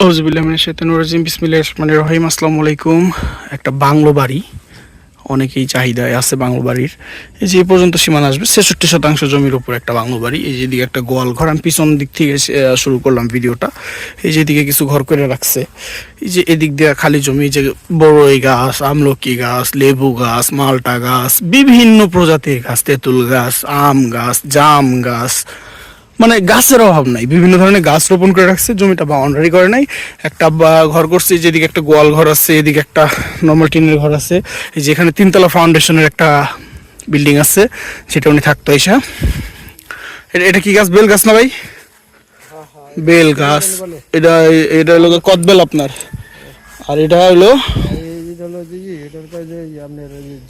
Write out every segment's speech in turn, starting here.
রাজিম। বিসমিল্লাহ রহমান রহিম। আসসালামু আলাইকুম। একটা বাংলো বাড়ি। অনেকেই চাহিদায় আছে বাংলো বাড়ির। এই যে পর্যন্ত সীমানা আসবে। ছেষট্টি শতাংশ জমির উপর একটা বাংলো বাড়ি। এই যেদিকে একটা গোয়াল ঘর। আমি পিছন দিক থেকে শুরু করলাম ভিডিওটা। এই যেদিকে কিছু ঘর করে রাখছে। এই যে এদিক দিয়ে খালি জমি যে বড়ই গাছ, আমলকি গাছ, লেবু গাছ, মালটা গাছ, বিভিন্ন প্রজাতির গাছ, তেঁতুল গাছ, আম গাছ, জাম গাছ মানে গাছের অভাব নাই। বিভিন্ন ধরনের গাছ রোপণ করে রাখছে, জমিটা বাউন্ডারি করে নাই। একটা ঘর করছে যেদিকে একটা গোয়াল ঘর আছে, এদিকে একটা নর্মাল টিনের ঘর আছে। এই যে এখানে তিনতলা ফাউন্ডেশনের একটা বিল্ডিং আছে, সেটা উনি থাকতো এসা। এটা কি গাছ? বেল গাছ না ভাই? বেল গাছ এটা এটা হলো কদবেল আপনার। আর এটা হলো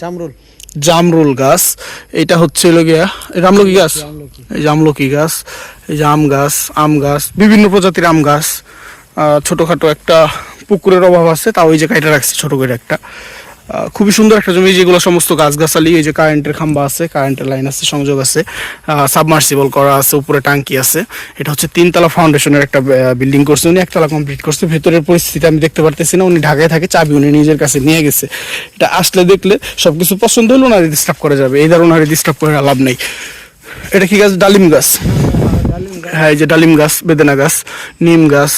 জামরুল। জামরুল গাছ এটা হচ্ছে গিয়া আমলকি গাছ। জামলকি। এই যে আমলকি গাছ জাম যে আম গাছ আম গাছ বিভিন্ন প্রজাতির আম গাছ। আহ, ছোটখাটো একটা পুকুরের অভাব আছে তাও ওই যে কাইটা রাখছে ছোট করে একটা। খুবই সুন্দর একটা জমি যেগুলো সমস্ত গাছগাছালি এই যে কারেন্টের খাম্বা আছে কারেন্টের লাইন আছে সংযোগ আছে সাবমার্সিবল করা আছে উপরে টাঙ্কি আছে। এটা হচ্ছে তিনতলা ফাউন্ডেশনের একটা বিল্ডিং করছে। উনি একতলা কমপ্লিট করছে। ভেতরের পরিস্থিতি আমি দেখতে পারতেছি না। উনি ঢাকায় থাকে চাবি উনি নিজের কাছে নিয়ে গেছে। এটা আসলে দেখলে সব কিছু পছন্দ হলো ওনারে ডিস্টার্ব করা যাবে। এই ধরনের ওনারে ডিস্টার্ব করে লাভ নেই। এটা কি গাছ? ডালিম গাছ। ডালিম গাছ। হ্যাঁ এই যে ডালিম গাছ বেদেনা গাছ নিম গাছ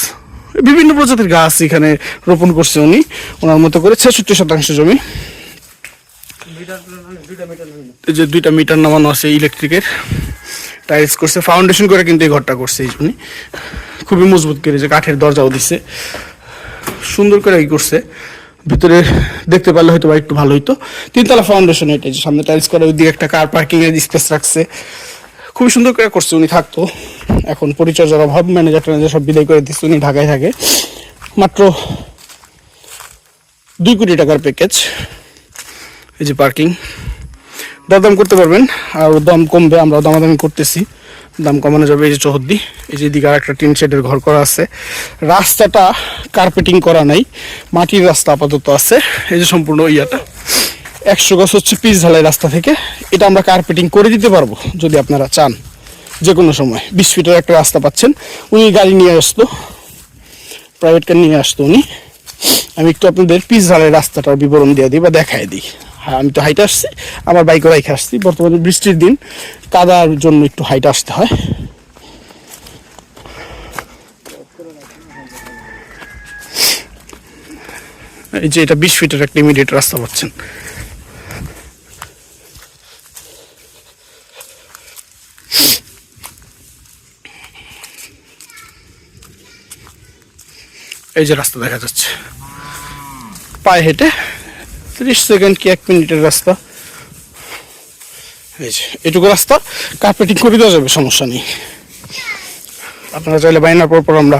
বিভিন্ন প্রজাতির গাছ এখানে রোপণ করছে উনি। ওনার মতো করে ছেষট্টি শতাংশ জমি। যে দুইটা মিটার নামানো আছে ইলেকট্রিকের। টাইলস করছে, ফাউন্ডেশন করে কিন্তু এই ঘরটা করছে এই উনি। খুবই মজবুত করে যে কাঠের দরজাও দিচ্ছে সুন্দর করে এই করছে। ভিতরে দেখতে পারলে হয়তো বা একটু ভালো হইতো। তিনতলা ফাউন্ডেশন এটা যে সামনে টাইলস করে, ওইদিকে একটা কার পার্কিং এর স্পেস রাখছে। খুবই সুন্দর করে করছে উনি, থাকতো। এখন পরিচর্যার অভাব ম্যানেজার ট্যানেজার সব বিদায় করে দিচ্ছে, উনি ঢাকায় থাকে। মাত্র দুই কোটি টাকার প্যাকেজ এই যে পার্কিং দরদাম করতে পারবেন, আর দাম কমবে, আমরা দামাদামি করতেছি। দাম কমানো যাবে এই যে চৌহদ্দি। এই যে দিকে আর একটা টিন শেডের ঘর করা আছে। রাস্তাটা কার্পেটিং করা নাই, মাটির রাস্তা আপাতত আছে। এই যে সম্পূর্ণ ইয়াটা। একশো গাছ হচ্ছে পিস ঢালাই রাস্তা থেকে। এটা আমরা কার্পেটিং করে দিতে পারব, যদি আপনারা চান। যে কোনো সময়। বিশ ফিটের একটা রাস্তা পাচ্ছেন। উনি গাড়ি নিয়ে আসতো। প্রাইভেট কার নিয়ে আসতো উনি। আমি একটু আপনাদের পিস ঢালাই রাস্তাটার বিবরণ দিয়ে দিই বা দেখায় দিই। হ্যাঁ আমি তো হাইটে আসছি, আমার বাইকে বাইকে আসছি। বর্তমানে বৃষ্টির দিন, কাদার জন্য একটু হাইটে আসতে হয়। এই যে এটা বিশ ফিটের একটা ইমিডিয়েট রাস্তা পাচ্ছেন। এই যে রাস্তা দেখা যাচ্ছে। পায়ে হেঁটে ত্রিশ সেকেন্ড কি এক মিনিটের রাস্তা। এই যে, এটুকু রাস্তা কার্পেটিং করে দেওয়া যাবে, সমস্যা নেই। আপনারা চাইলে বাইনার পর পর আমরা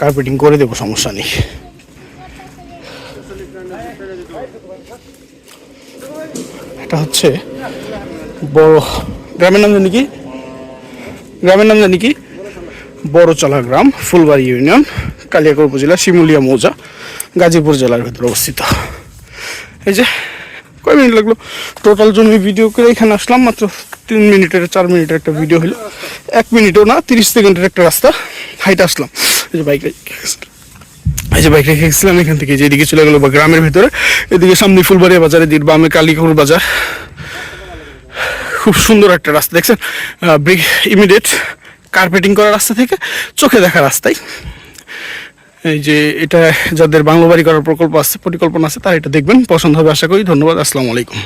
কার্পেটিং করে দেবো, সমস্যা নেই। এটা হচ্ছে বড়, গ্রামের নাম জানি কি? গ্রামের নাম জানি কি? বড়চলা গ্রাম, ফুলবাড়ি ইউনিয়ন, কালিয়াকৈর উপজেলা, শিমুলিয়া মৌজা, গাজীপুর জেলার ভিতরে অবস্থিত। এই যে, কয় মিনিট লাগল? টোটাল জমি ভিডিও করে এখানে আসলাম, মাত্র তিন মিনিটের, চার মিনিটের একটা ভিডিও হলো। এক মিনিটও না, তিরিশ সেকেন্ডের একটা রাস্তা হাইটে আসলাম। এই যে বাইক এই যে বাইক রেখে গেছিলাম, এখান থেকে যেদিকে চলে গেলো বা গ্রামের ভিতরে, এদিকে সামনে ফুলবাড়িয়া বাজার, এদিকে বামে কালিয়াকৈর বাজার। খুব সুন্দর একটা রাস্তা, দেখছেন? ইমিডিয়েট কার্পেটিং করা রাস্তা থেকে চোখে দেখা রাস্তায় এই যে এটা যাদের বাংলো বাড়ি করার প্রকল্প আছে, পরিকল্পনা আছে, তারা এটা দেখবেন, পছন্দ হবে আশা করি। ধন্যবাদ, আসসালামু আলাইকুম।